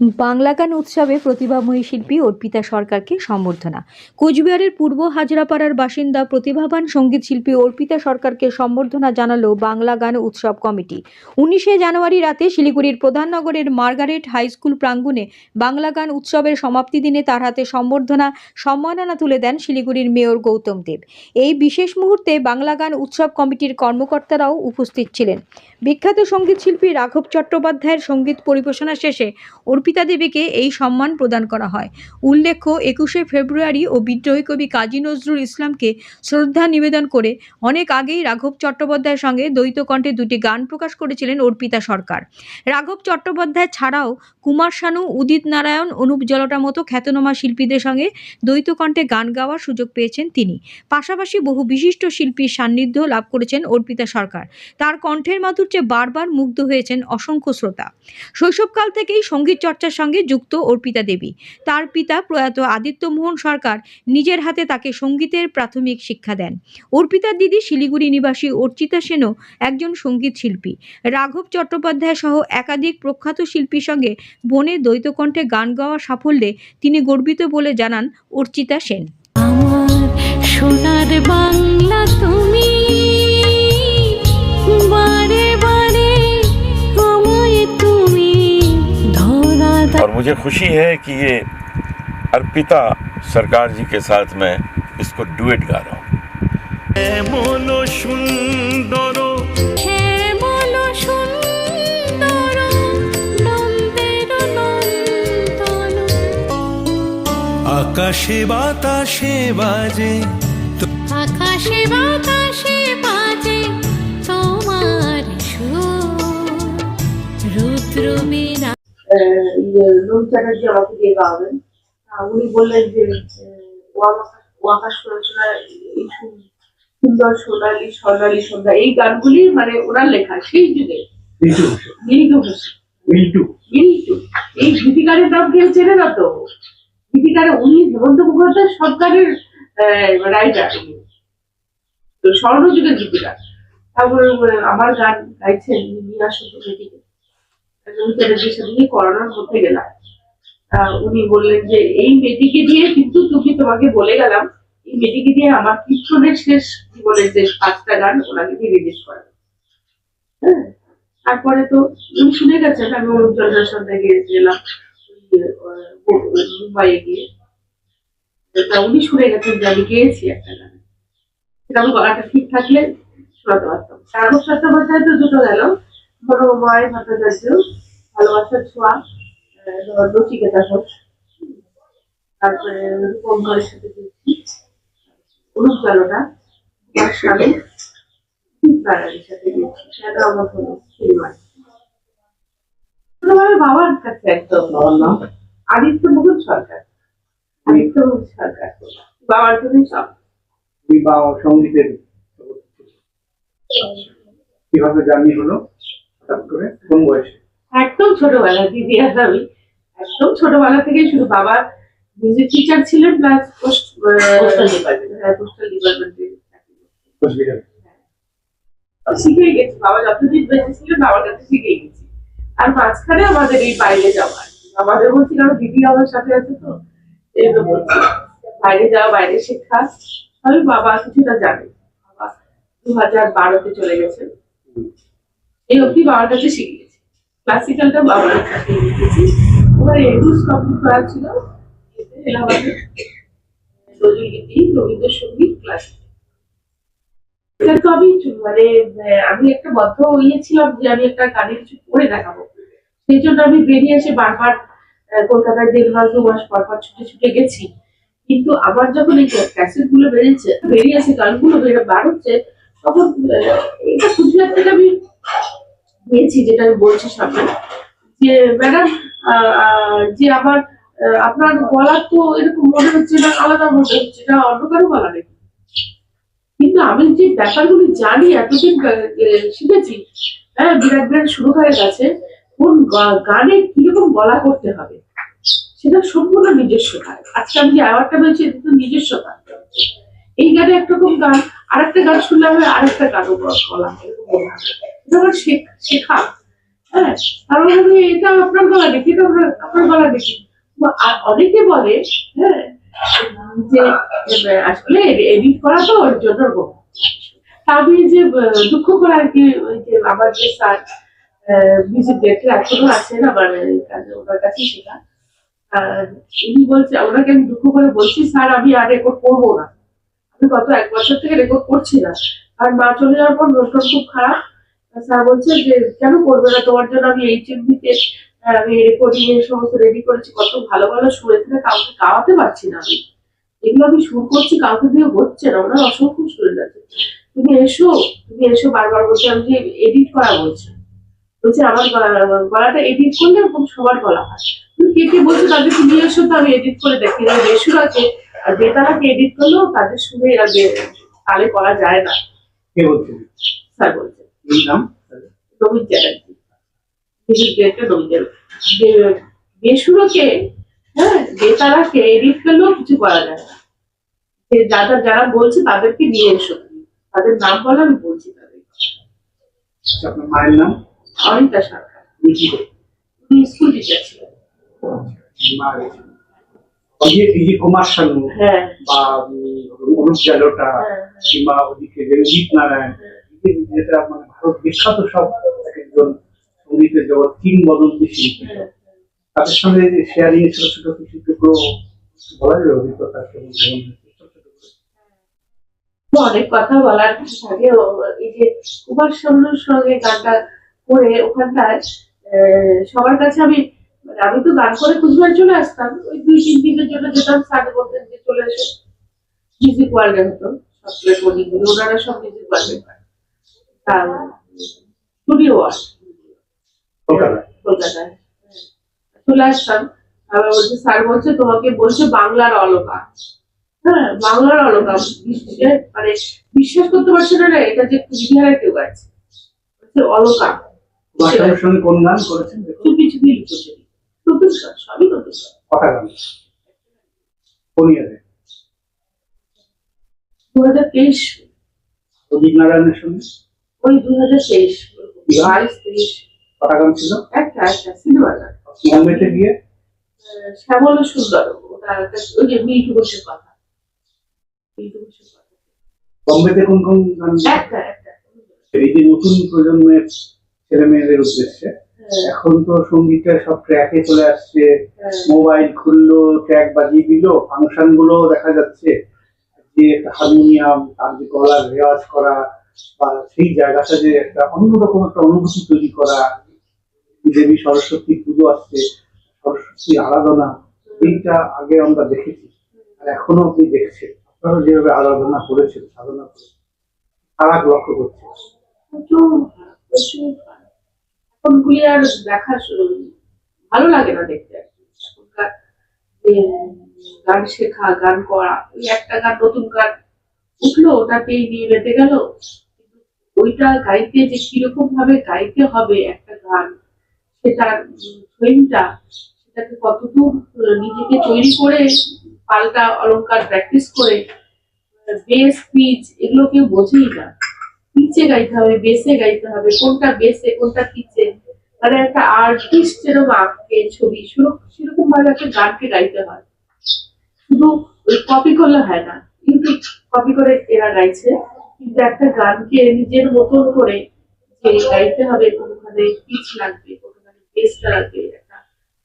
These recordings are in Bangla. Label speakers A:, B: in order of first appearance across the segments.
A: বাংলা গান উৎসবে প্রতিভাময়ী শিল্পী অর্পিতা সরকারকে সম্বর্ধনা। কোচবিহারের পূর্ব হাজরাপাড়ার বাসিন্দা, প্রতিভাবান সংগীত শিল্পী অর্পিতা সরকারকে সম্বর্ধনা জানালো বাংলা গান উৎসব কমিটি। উনিশে জানুয়ারি রাতে শিলিগুড়ির প্রধাননগরের মার্গারেট হাই স্কুল প্রাঙ্গণে বাংলা গান উৎসবের সমাপ্তি দিনে তার হাতে সম্বর্ধনা, সম্মাননা তুলে দেন শিলিগুড়ির মেয়র গৌতম দেব। এই বিশেষ মুহূর্তে বাংলা গান উৎসব কমিটির কর্মকর্তারাও উপস্থিত ছিলেন। বিখ্যাত সংগীত শিল্পী রাঘব চট্টোপাধ্যায়ের সংগীত পরিবেশনা শেষে অর্পিতা দেবীকে এই সম্মান প্রদান করা হয়। উল্লেখ্য, একুশে ফেব্রুয়ারি ও বিদ্রোহী কবি কাজী নজরুল ইসলামকে শ্রদ্ধা নিবেদন করে অনেক আগেই রাঘব চট্টোপাধ্যায়ের সঙ্গে দ্বৈত কণ্ঠে দুটি গান প্রকাশ করেছিলেন অর্পিতা সরকার। রাঘব চট্টোপাধ্যায় ছাড়াও কুমার শানু, উদিত নারায়ণ, অনুপ জলটার মতো খ্যাতনামা শিল্পীদের সঙ্গে দ্বৈত কণ্ঠে গান গাওয়ার সুযোগ পেয়েছেন তিনি। পাশাপাশি বহু বিশিষ্ট শিল্পীর সান্নিধ্য লাভ করেছেন অর্পিতা সরকার। তার কণ্ঠের মাধুর্যে বারবার মুগ্ধ হয়েছেন অসংখ্য শ্রোতা। শৈশবকাল থেকেই সংগীত চর্চার সঙ্গে যুক্ত অর্পিতা দেবী। তার পিতা প্রয়াত আদিত্যমোহন সরকার নিজের হাতে তাকে সঙ্গীতের প্রাথমিক শিক্ষা দেন। অর্পিতার দিদি শিলিগুড়ি নিবাসী অর্চিতা সেনও একজন সংগীত শিল্পী। রাঘব চট্টোপাধ্যায় সহ একাধিক প্রখ্যাত শিল্পীর সঙ্গে বনে দ্বৈতকণ্ঠে গান গাওয়া সাফল্যে তিনি গর্বিত বলে জানান অর্চিতা সেন।
B: সোনার বাংলা তুমি
C: और मुझे खुशी है कि ये अर्पिता सरकार जी के साथ मैं इसको डुएट गा रहा हूँ
D: এমন সুন্দর
B: হে বলো সুন্দর নন্দের নন্দন
D: আকাশে বাতাসে বাজে
B: আকাশে বাতাসে বাজে তোমার সুর রুদ্র মীরা
E: লোক চ্যাটার্জি আমাকে দিয়ে গাওয়াবেন। উনি বললেন যে আহ, ও আকাশ রচনা সুন্দর সোনালী স্বর্ণালী সন্ধ্যা এই গানগুলি মানে ওনার লেখা সেই যুগে। মিন্টু ঘোষ। মিন্টু এই গীতিকারের নাম কেউ চেনে না তো? গীতিকারে উনি হেমন্ত মুখোপাধ্যায় সরকারের রাইটার তো স্বর্ণযুগের গীতিকার। তারপরে আমার গান গাইছেন নিয়ে আসুন চ্যাটার্জির সাথে করোনার মধ্যে গেলাম। উনি বললেন যে, এই মেয়েটিকে দিয়ে কিন্তু তুমি তোমাকে বলে গেলাম। এই মেয়েটিকে দিয়ে আমার কীর্তনের শেষ জীবনের যে পাঁচটা গান ওনাকে দিয়ে রিলিজ করা হ্যাঁ তারপরে তো উনি শুনে গেছেন, আমি অনুপ জলের সঙ্গে গিয়েছিলাম মুম্বাইয়ে গিয়ে। তা উনি শুনে গেছেন যে, আমি গিয়েছি একটা গান। সেটা আমি গলাটা ঠিক থাকলে শোনাতে পারতাম। চট্টোপাধ্যায় তো দুটো গেল। মনোময় ভট্টাচার্য ভালোবাসার ছোঁয়া নচিকেতা ঘোষ তারপরে রূপম ঘরের সাথে অনুপ স্বামী সাথে সেটা আমার ছোটবেলায় বাবার কাছে একদম আদিত্য মুকুল সরকার। আদিত্য মুকুল সরকার। বাবার জন্যই সব।
F: বিবাহ সঙ্গীতের কীভাবে জার্নি হলো? হঠাৎ কোন বয়সে?
E: একদম ছোটবেলা দিদি আর আমি। একদম ছোটবেলা থেকে শুধু বাবা মিউজিক টিচার ছিলেন প্লাস পোস্টাল ডিপার্টমেন্ট হ্যাঁ পোস্টাল ডিপার্টমেন্টে শিখে গেছি বাবা যতদিন বেঁচে ছিলেন বাবার কাছে শিখে গেছি। আর মাঝখানে আমাদের এই বাইরে যাওয়া আমাদের বলছি কারণ দিদি আমার সাথে আছে তো। এই তো বলছি। বাইরে যাওয়া বাইরে শেখা। আমি বাবা কিছুটা জানে। বাবা দু হাজার বারোতে চলে গেছেন। এই অবধি বাবার কাছে শিখে গেছি ক্লাসিক্যালটা বাবার কাছে ওবার এডুস কমপ্লিট করা ছিল তো আমি মানে আমি একটা বদ্ধ ইয়ে যে আমি একটা গানের কিছু করে দেখাবো। সেই জন্য আমি বেরিয়ে এসে বারবার কলকাতায় দেড় মাস, দু মাস ছুটে ছুটে গেছি। কিন্তু আমার যখন এই ক্যাসেটগুলো বেরিয়েছে বেরিয়েছে গানগুলো বেরো বার হচ্ছে, তখন এটা কুচবিহার থেকে আমি পেয়েছি যেটা আমি বলছি সামনে। যে ম্যাডাম যে আহ, আপনার গলা তো এরকম মনে হচ্ছে না আলাদা মনে হচ্ছে না অন্য কারও গলা নাকি? কিন্তু আমি যে ব্যাপারগুলি জানি এতদিন শিখেছি হ্যাঁ বিরাট বিরাট সুরকারের কাছে কোন গানে কীরকম গলা করতে হবে সেটা সম্পূর্ণ নিজস্ব কাজ আজকে আমি যে অ্যাওয়ার্ডটা পেয়েছি এটা তো নিজস্ব কাজ এই গানে একরকম গান আরেকটা গান শুনলে হবে আরেকটা গানও গলা এরকম আমার শেখা হ্যাঁ বলে, এটা আপনার গলা দেখি এটা আপনার গলা দেখি। আর অনেকে বলে হ্যাঁ যে আসলে এডিট করা তো ওর জন্য আমি যে দুঃখ করে আর কি ওই যে আমার যে স্যার ডিরেক্টর এখনও আছেন আমার ওনার কাছে আর উনি বলছে ওনাকে আমি দুঃখ করে বলছি স্যার আমি আর রেকর্ড করব না। আমি গত এক বছর থেকে রেকর্ড করছি না। আর মা চলে যাওয়ার পর মনটা খুব খারাপ। স্যার বলছে যে কেন করবে না? তোমার জন্য আমি এইচ এম দিতে আমি রেকর্ডিং এর সমস্ত রেডি করেছি। কত ভালো ভালো সুরে থেকে কাউকে গাওয়াতে পারছি না আমি। এগুলো আমি সুর করছি কাউকে দিয়ে হচ্ছে না। ওনার অসংখ্য সুরে আছে তুমি এসো তুমি এসো বারবার বলছে আমি যে এডিট করা বলছে। বলছে আমার গলা- গলাটা এডিট করলে এরকম সবার গলা হয়। তুমি কে কে বলছো তাদেরকে নিয়ে এসো তো আমি এডিট করে দেখি যে বেসুরাকে আর বেতারাকে এডিট করলেও তাদের সুরে বে- তালে করা যায় না।
F: কে বলছেন
E: স্যার বলছে।
F: এই নাম
E: নবীন চ্যাটার্জি মিউজিক ডিরেক্টর। হ্যাঁ বেতারাকে এডিট করলেও কিছু করা যায় না। যে যারা যারা বলছে তাদেরকে নিয়ে এসো। তাদের নাম বলো আমি বলছি তাদের।
F: আচ্ছা, আপনার মায়ের নাম?
E: অনিতা সরকার।
F: উনি
E: স্কুল টিচার ছিলেন।
F: এই যে কুমার শানু
E: হ্যাঁ।
F: বা অনুপ জালোটা
E: হ্যাঁ,
F: কিংবা ওদিকে উদিত নারায়ণ। যেটা মানে ভারত বিখ্যাত সব একজন সঙ্গীতের জগৎ কিংবদন্তি শিল্পী। তাদের সঙ্গে শেয়ারিং ছোট ছোট কিছু টুকরো বলা যাবে অভিজ্ঞতা।
E: অনেক কথা বলার থাকে এই যে কুমার শানুর সঙ্গে গানটা করে ওখানটায় সবার কাছে আমি মানে আমি তো গান করে কুচবিহার চলে আসতাম, ওই দুই তিন দিনের জন্য যেতাম স্যার বলতেন যে চলে এসো মিউজিক ওয়ার্ল্ডে হতো সব রেকর্ডিংগুলো ওনারা সব মিউজিক ওয়ার্ল্ডে স্টুডিও
F: কলকাতায়।
E: চলে আসতাম আবার বলছে স্যার বলছে তোমাকে বলছে বাংলার অলকা হ্যাঁ বাংলার অলকা মানে বিশ্বাস করতে পারছে না এটা যে কুচবিহারের কেউ গাইছে অলকা
F: সঙ্গে কোন গান করেছেন? দেখুন।
E: চুপি চুপি লুকোচুরি নতুন গান সবই নতুন গান
F: কথা গান কোন ইয়ারে?
E: দু হাজার তেইশ
F: সঙ্গে?
E: ওই দু হাজার তেইশ বাইশ তেইশ।
F: কথা গান ছিল?
E: একটা একটা
F: গিয়ে?
E: শ্যামল সুন্দর। ওটা একটা ওই যে মিঠু ঘোষের কথা। মিঠু ঘোষের কথা।
F: বম্বেতে কোন কোন গান?
E: একটা একটা।
F: এই যে নতুন প্রজন্মের ছেলে মেয়েদের উদ্দেশ্যে
E: হ্যাঁ,
F: এখন তো সঙ্গীতটা সব ট্র্যাকে চলে আসছে।
E: হ্যাঁ।
F: মোবাইল খুললো ট্র্যাক বাজিয়ে দিল ফাংশনগুলো দেখা যাচ্ছে। যে হারমোনিয়াম তার যে গলার রেওয়াজ করা বা সেই জায়গাটা যে একটা অন্যরকম একটা অনুভূতি তৈরি করা দেবী সরস্বতী পুজো আসছে, সরস্বতী আরাধনা, এইটা আগে আমরা দেখেছি, আর এখনও আপনি দেখছেন আপনারা যেভাবে আরাধনা করেছেন, সাধনা করেছেন ফারাক লক্ষ্য করছে।
E: এখনগুলি আর দেখা ভালো লাগে না দেখতে। এখনকার গান শেখা, গান করা, ওই একটা গান, নতুন গান উঠল ওটাতেই নিয়ে মেতে গেল। ওইটা গাইতে যে কীরকম ভাবে গাইতে হবে একটা গান সেটার ফ্রেমটা সেটাকে আহ, নিজেকে তৈরি করে পাল্টা অলংকার প্র্যাকটিস করে বেস পিচ এগুলো কেউ বোঝেই না। পিচে গাইতে হবে বেসে গাইতে হবে কোনটা বেসে কোনটা পিচে মানে একটা আর্টিস্ট যেরকম আঁকে ছবি সেরকম ভাবে একটা গানকে গাইতে হয়। শুধু কপি করলে হয় না ইউটিউব কপি করে এরা গাইছে। কিন্তু একটা গানকে নিজের মতন করে যে গাইতে হবে, কোনখানে পিচ লাগবে, কোনখানে বেসটা লাগবে, একটা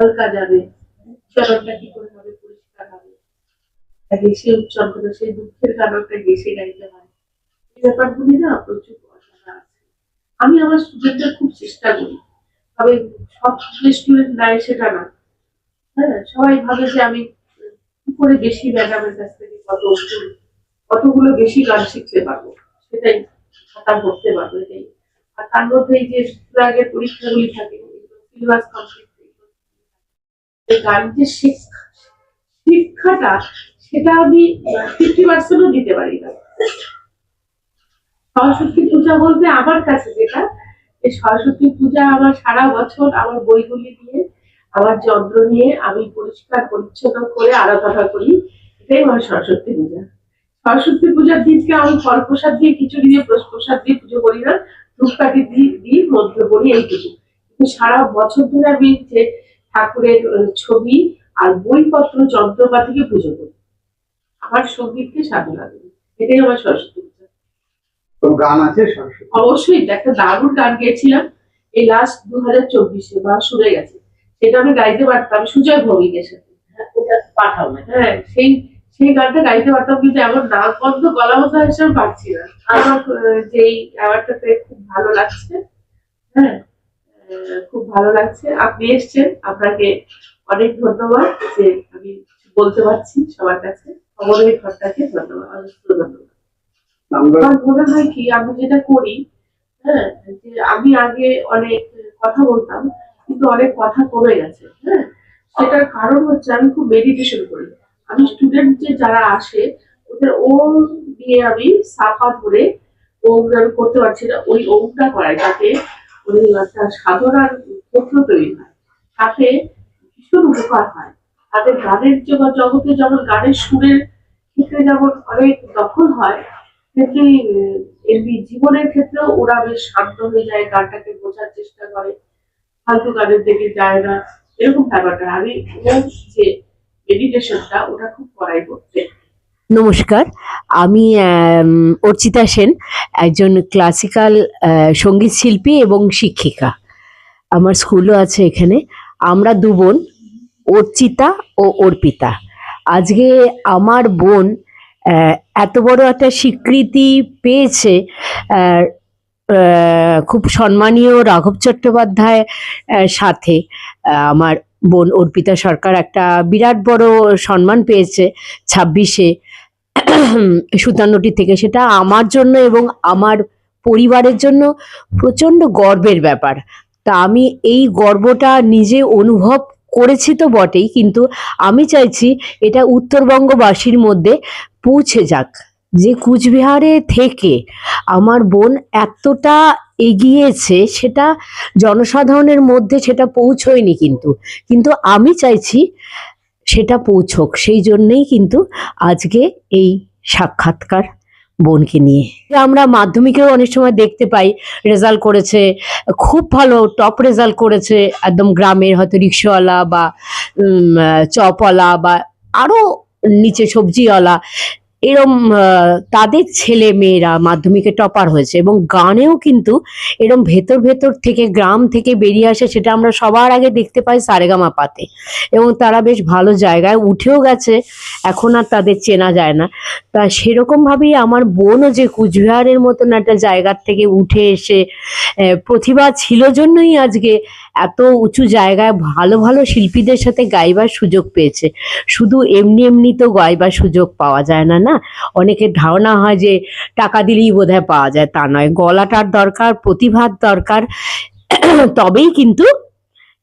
E: হালকা যাবে, উচ্চারণটা কি করে হবে পরিষ্কার হবে? গেসে উচ্চারণ করে সেই দুঃখের গানটা গেসে গাইতে হয়। এই ব্যাপারগুলি না প্রচুর অসাধা আছে। আমি আমার স্টুডেন্টদের খুব চেষ্টা করি। তবে সব স্টুডেন্ট নাই সেটা না। হ্যাঁ সবাই ভাবে যে আমি কি করে বেশি ম্যাডামের কাছ থেকে কত কতগুলো বেশি গান শিখতে পারব? সেটাই খাতা ভরতে পারব এটাই আর তার মধ্যে এই যে আগের পরীক্ষাগুলি থাকে সিলেবাস কমপ্লিট গান যে শিক্ষা, শিক্ষাটা, সেটা আমি ফিফটি পার্সেন্টও দিতে পারি না। সরস্বতী পূজা বলতে আমার কাছে যেটা এই সরস্বতী পূজা আমার সারা বছর আমার বইগুলি দিয়ে আমার যন্ত্র নিয়ে আমি পরিষ্কার, পরিচ্ছন্ন করে আরাধনা করি। এটাই আমার সরস্বতী পূজা। সরস্বতী পূজার দিনকে আমি ফল প্রসাদ দিয়ে খিচুড়ি দিয়ে প্রসাদ দিয়ে পুজো করি না ধূপকাঠি দিয়ে মন্ত্র করি এইটুকু। তো সারা বছর ধরে আমি যে ঠাকুরের ছবি আর বইপত্র যন্ত্রপাতিকে পুজো করি। আমার সঙ্গীতকে সাধু লাগে এটাই আমার সরস্বতী পূজা।
F: কোনো গান আছে
E: অবশ্যই একটা দারুণ গান গেয়েছিলাম। এই লাস্ট দু হাজার চব্বিশে বা শুনে গেছে। সেটা আমি গাইতে পারতাম সুজয় ভৌমিকের সাথে। পাঠাও না। হ্যাঁ সেই সেই গানটা গাইতে পারতাম কিন্তু এমন নাক বন্ধ গলা বন্ধ আমি পারছি না। আমার যেই অ্যাওয়ার্ডটা পেয়ে খুব ভালো লাগছে হ্যাঁ খুব ভালো লাগছে। আপনি এসছেন আপনাকে অনেক ধন্যবাদ যে আমি বলতে পারছি সবার কাছে। খবরের ঘরটাকে ধন্যবাদ অনেক ধন্যবাদ।
F: আমার
E: মনে হয় কি আমি যেটা করি হ্যাঁ যে আমি আগে অনেক কথা বলতাম কিন্তু অনেক কথা কমে গেছে হ্যাঁ। সেটার কারণ হচ্ছে আমি খুব মেডিটেশন করি। আমি স্টুডেন্ট যে যারা আসে ওদের ওম দিয়ে আমি সাফা ধরে ওম আমি করতে পারছি না। ওই ওমটা করাই যাতে ওই একটা সাধনার ক্ষেত্র তৈরি হয়। তাতে ভীষণ উপকার হয়। তাদের গানের জগতে যেমন গানের সুরের ক্ষেত্রে যেমন অনেক দখল হয় আহ, এমনি জীবনের ক্ষেত্রেও ওরা বেশ শান্ত হয়ে যায় গানটাকে বোঝার চেষ্টা করে। ফালতু গানের দিকে যায় না। এরকম ব্যাপারটা। আমি যে মেডিটেশনটা ওটা খুব করাই করতে।
G: নমস্কার, আমি অর্চিতা সেন, একজন ক্লাসিক্যাল সংগীত শিল্পী এবং শিক্ষিকা। আমার স্কুলও আছে এখানে। আমরা দু বোন, অর্চিতা ও অর্পিতা। আজকে আমার বোন এত বড় একটা স্বীকৃতি পেয়েছে খুব সম্মানীয় রাঘব চট্টোপাধ্যায় সাথে। আমার বোন অর্পিতা সরকার একটা বিরাট বড় সম্মান পেয়েছে ছাব্বিশে। সুতান্নটি থেকে। সেটা আমার জন্য এবং আমার পরিবারের জন্য প্রচণ্ড গর্বের ব্যাপার। তা আমি এই গর্বটা নিজে অনুভব করেছি তো বটেই, কিন্তু আমি চাইছি এটা উত্তরবঙ্গবাসীর মধ্যে পৌঁছে যাক। যে কুচবিহারে থেকে আমার বোন এতটা এগিয়েছে, সেটা জনসাধারণের মধ্যে সেটা পৌঁছয়নি কিন্তু। কিন্তু আমি চাইছি সেটা পৌঁছক। সেই জন্যেই কিন্তু আজকে এই সাক্ষাৎকার বোনকে নিয়ে। আমরা মাধ্যমিকেও অনেক সময় দেখতে পাই রেজাল্ট করেছে, খুব ভালো টপ রেজাল্ট করেছে, একদম গ্রামের হয়তো রিক্সাওয়ালা বা চপওয়ালা বা আরও নিচে সবজিওয়ালা। এরম তাদের ছেলে মেয়েরা মাধ্যমিকে টপার হয়েছে এবং গানেও কিন্তু এরম ভেতর ভেতর থেকে গ্রাম থেকে বেরিয়ে আসে সেটা আমরা সবার আগে দেখতে পাই সারেগামা পাতে এবং তারা বেশ ভালো জায়গায় উঠেও গেছে, এখন আর তাদের চেনা যায় না। তা সেরকম ভাবেই আমার বোনও যে কুচবিহারের মতন একটা জায়গার থেকে উঠে এসে প্রতিভা ছিল জন্যই আজকে এত উঁচু জায়গায় ভালো ভালো শিল্পীদের সাথে গাইবার সুযোগ পেয়েছে। শুধু এমনি এমনি তো গাইবার সুযোগ পাওয়া যায় না না? অনেকের ধারণা হয় যে টাকা দিলেই বোধহয় পাওয়া যায়, তা নয়। গলাটার দরকার, প্রতিভার দরকার, তবেই কিন্তু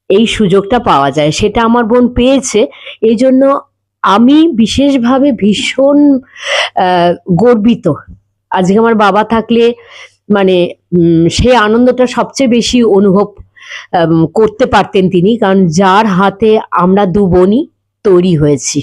G: এই সুযোগটা পাওয়া যায়। সেটা আমার বোন পেয়েছে। এই জন্য আমি বিশেষভাবে ভীষণ গর্বিত। আজকে আমার বাবা থাকলে মানে সেই আনন্দটা সবচেয়ে বেশি অনুভব করতে পারতেন তিনি। কারণ যার হাতে আমরা দু বোনই তৈরি হয়েছি।